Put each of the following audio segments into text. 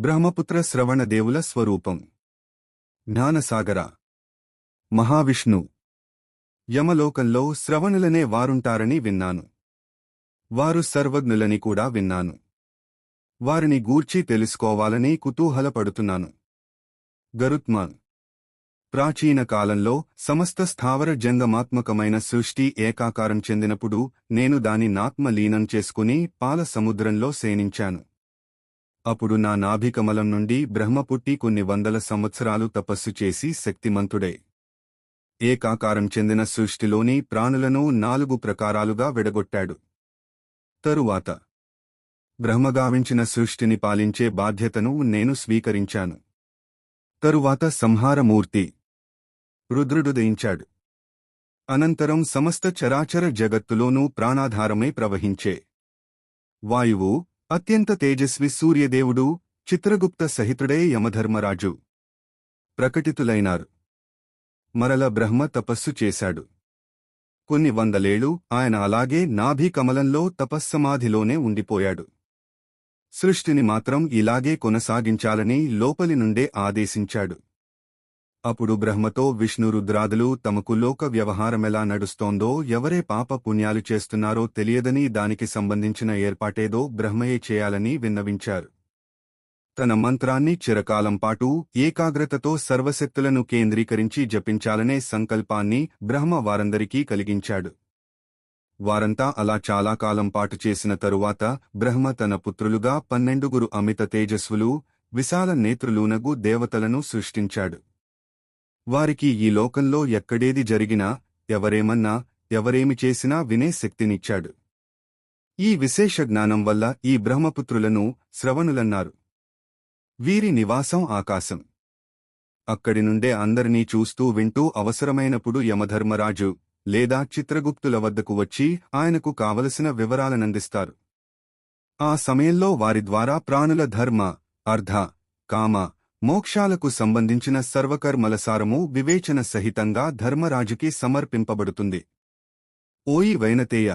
బ్రహ్మపుత్ర శ్రవణదేవుల స్వరూపం. జ్ఞానసాగర. మహావిష్ణు. యమలోకంలో శ్రవణులనే వారుంటారని విన్నాను. వారు సర్వజ్ఞులని కూడా విన్నాను. వారిని గూర్చి తెలుసుకోవాలని కుతూహలపడుతున్నాను. గరుత్మాన్. ప్రాచీన కాలంలో సమస్త స్థావర జంగమాత్మకమైన సృష్టి ఏకాకారం చెందినప్పుడు నేను దాని నాత్మ లీనం చేసుకుని పాల సముద్రంలో శయనించాను అప్పుడు నా నాభికమలం నుండి బ్రహ్మ పుట్టి కొన్ని వందల సంవత్సరాలు తపస్సు చేసి శక్తిమంతుడే ఏకాకారం చెందిన సృష్టిలోని ప్రాణులను నాలుగు ప్రకారాలుగా విడగొట్టాడు. తరువాత బ్రహ్మగావించిన సృష్టిని పాలించే బాధ్యతను నేను స్వీకరించాను. తరువాత సంహారమూర్తి రుద్రుడు దయించాడు. అనంతరం సమస్త చరాచర జగత్తులోనూ ప్రాణాధారమై ప్రవహించే వాయువు అత్యంత తేజస్వి సూర్యదేవుడు చిత్రగుప్త సహితుడే యమధర్మరాజు. ప్రకటితులైనారు. మరల బ్రహ్మ తపస్సు చేశాడు. కొన్ని వందలేళ్ళు ఆయన అలాగే నాభి కమలంలో తపస్సమాధిలోనే ఉండిపోయాడు. సృష్టిని మాత్రం ఇలాగే కొనసాగించాలని లోపలి నుండే ఆదేశించాడు. అప్పుడు బ్రహ్మతో విష్ణురుద్రాదులు తమకు లోక వ్యవహారమెలా నడుస్తోందో ఎవరే పాప పుణ్యాలు చేస్తున్నారో తెలియదని దానికి సంబంధించిన ఏర్పాటేదో బ్రహ్మయే చేయాలని విన్నవించారు. తన మంత్రాన్ని చిరకాలం పాటు ఏకాగ్రతతో సర్వశక్తులను కేంద్రీకరించి జపించాలనే సంకల్పాన్ని బ్రహ్మ వారందరికీ కలిగించాడు. వారంతా అలా చాలా కాలం పాటు చేసిన తరువాత బ్రహ్మ తన పుత్రులుగా పన్నెండుగురు అమిత తేజస్వులు విశాల నేత్రులూనగు దేవతలను సృష్టించాడు. వారికి ఈ లోకంలో ఎక్కడేది జరిగినా ఎవరేమన్నా ఎవరేమి చేసినా వినే శక్తినిచ్చాడు. ఈ విశేష జ్ఞానం వల్ల ఈ బ్రహ్మపుత్రులను శ్రవణులన్నారు. వీరి నివాసం ఆకాశం. అక్కడి నుండే అందరినీ చూస్తూ వింటూ అవసరమైనప్పుడు యమధర్మరాజు లేదా చిత్రగుప్తుల వద్దకు వచ్చి ఆయనకు కావలసిన వివరాలనందిస్తారు. ఆ సమయంలో వారి ద్వారా ప్రాణుల ధర్మ అర్ధ కామ మోక్షాలకు సంబంధించిన సర్వకర్మలసారము వివేచన సహితంగా ధర్మరాజుకి సమర్పింపబడుతుంది. ఓయి వైనతేయ!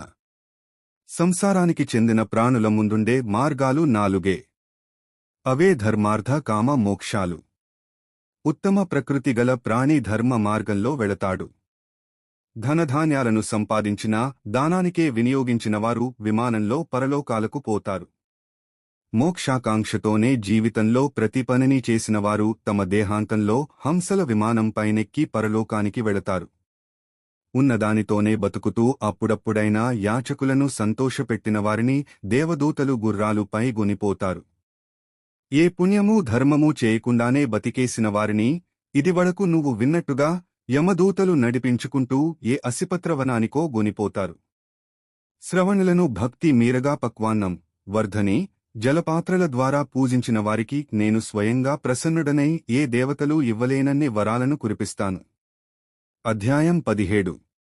సంసారానికి చెందిన ప్రాణుల ముందుండే మార్గాలు నాలుగే. అవే ధర్మార్థ కామ మోక్షాలు. ఉత్తమ ప్రకృతి గల ప్రాణి ధర్మ మార్గంలో వెళతాడు. ధనధాన్యాలను సంపాదించినా దానానికే వినియోగించినవారు విమానంలో పరలోకాలకు పోతారు. మోక్షాకాంక్షతోనే జీవితంలో ప్రతి పనిని చేసినవారు తమ దేహాంతంలో హంసల విమానం పైనెక్కి పరలోకానికి వెళతారు. ఉన్నదానితోనే బతుకుతూ అప్పుడప్పుడైనా యాచకులను సంతోషపెట్టిన వారిని దేవదూతలు గుర్రాలుపై గునిపోతారు. ఏ పుణ్యమూ ధర్మమూ చేయకుండానే బతికేసిన వారిని ఇదివరకు నువ్వు విన్నట్టుగా యమదూతలు నడిపించుకుంటూ ఏ అసిపత్రవనానికో గునిపోతారు. శ్రవణులను భక్తి మీరగా పక్వాన్నం వర్ధని జలపాత్రల ద్వారా పూజించిన వారికి నేను స్వయంగా ప్రసన్నుడనై ఏ దేవతలు ఇవ్వలేనన్ని వరాలను కురిపిస్తాను. అధ్యాయం పదిహేడు.